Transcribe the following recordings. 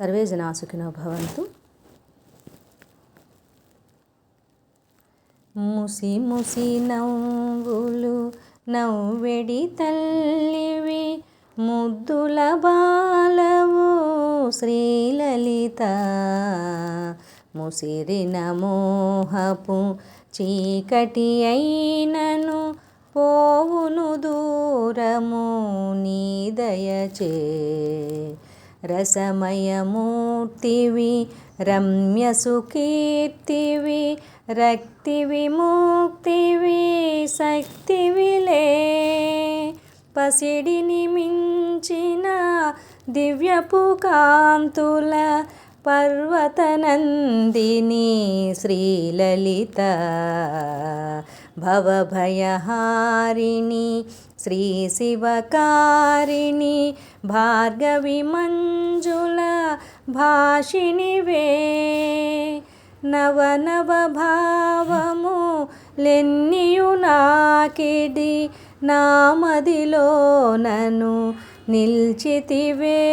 Survey జనా సుఖినో భవంతు ముసి ముసి నవ్వులు నవ్వెడి తల్లివి ముద్దుల బాలవు శ్రీలలిత. ముసిరిన మోహపు చీకటి అయినను పోవును దూరము నీ దయచే. రసమయమూర్తివి రమ్య సుకీర్తివి రక్తి విముక్తివి శక్తివిలే. పసిడిని మించిన దివ్యపు కాంతుల పర్వతనందిని శ్రీలలిత భవభయహారిణి శ్రీ శివకారిణి భార్గవి మంజుల భాషిణి వే నవ భావము లెన్నియు నాకిడి నామదిలో నను నిల్చితివే.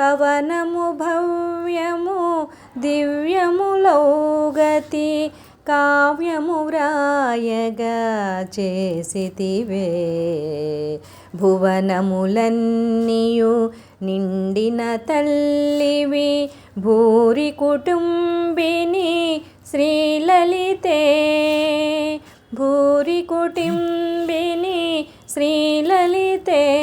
కవనము భవ్యము దివ్యములౌగతి కావ్యము వ్రాయగా చేసితివే. భువనములన్నీయు నిండిన తల్లివి భూరి కుటుంబిని శ్రీలలితే. భూరి కుటుంబిని శ్రీలలితే.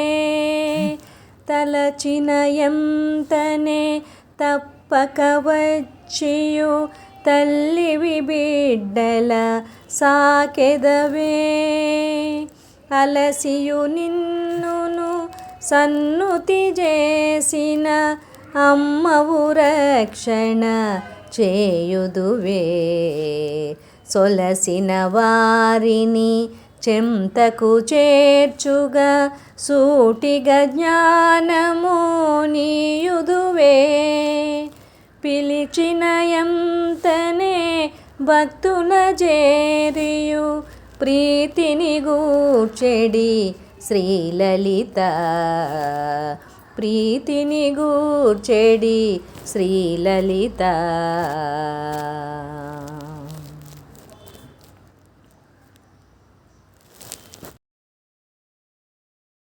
తలచిన ఎంతనే తప్పక వచ్చియు తల్లివి బిడ్డల సాకెదవే. అలసియు నిన్నును సన్నుతి చేసిన అమ్మవు రక్షణ చేయుదువే. సొలసిన వారిని చెంతకు చేర్చుగా సూటిగా జ్ఞానము నీయుదువే. పిలిచిన ఎంతనే భక్తుల చేరియు ప్రీతిని గూర్చెడి శ్రీలలిత. ప్రీతిని గూర్చెడి శ్రీలలిత.